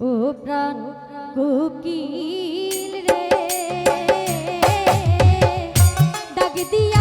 ও প্রাণ কোকিল রে। ডাক দিয়ে